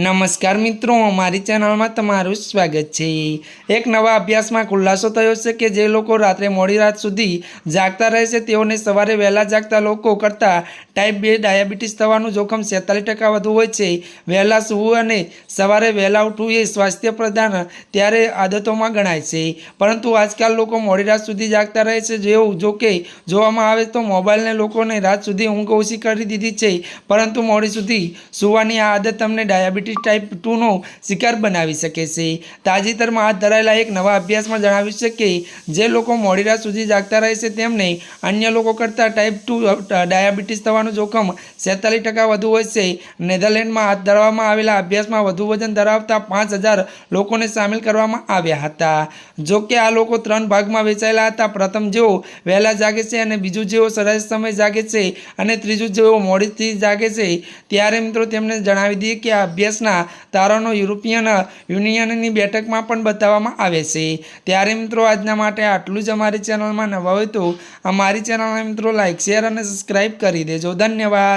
નમસ્કાર મિત્રો, અમારી ચેનલમાં તમારું સ્વાગત છે. એક નવા અભ્યાસમાં ખુલાસો થયો છે કે જે લોકો રાત્રે મોડી રાત સુધી જાગતા રહે છે, તેઓને સવારે વહેલા જાગતા લોકો કરતાં ટાઈપ બે ડાયાબિટીસ થવાનું જોખમ છેતાલીસ ટકા વધુ હોય છે. વહેલા સૂવું અને સવારે વહેલા ઉઠવું એ સ્વાસ્થ્ય પ્રધાન ત્યારે આદતોમાં ગણાય છે. પરંતુ આજકાલ લોકો મોડી રાત સુધી જાગતા રહે છે જેવું જો કે જોવામાં આવે તો મોબાઈલને લોકોને રાત સુધી ઊંઘ ઓછી કરી દીધી છે. પરંતુ મોડી સુધી સૂવાની આ આદત તમને ડાયાબિટીસ ટાઈપ ટુનો શિકાર બનાવી શકે છે. તાજેતરમાં હાથ ધરાયેલા એક નવા અભ્યાસમાં જણાવ્યું છે કે, જે લોકો મોડી રાત સુધી જાગતા રહે છે, તેમને અન્ય લોકો કરતાં ટાઈપ ટુ ડાયાબિટીસ થવાનું જોખમ સેતાલીસ ટકા વધુ હોય છે. નેધરલેન્ડમાં હાથ ધરવામાં આવેલા અભ્યાસમાં વધુ વજન ધરાવતા પાંચ હજાર લોકોને સામેલ કરવામાં આવ્યા હતા. જો કે આ લોકો ત્રણ ભાગમાં વેચાયેલા હતા. પ્રથમ જેઓ વહેલા જાગે છે અને બીજું જેઓ સરસ સમય જાગે છે અને ત્રીજું જેઓ મોડીથી જાગે છે. ત્યારે મિત્રો તેમને જણાવી દઈએ કે આ અભ્યાસના તારણો યુરોપિયન યુનિયનની બેઠકમાં પણ બતાવવામાં આવે છે. ત્યારે મિત્રો આજના માટે આટલું જ અમારી ચેનલમાં નવા હોય તો અમારી ચેનલને મિત્રો લાઇક શેર અને સબસ્ક્રાઈબ કરી દેજો. ધન્યવાદ.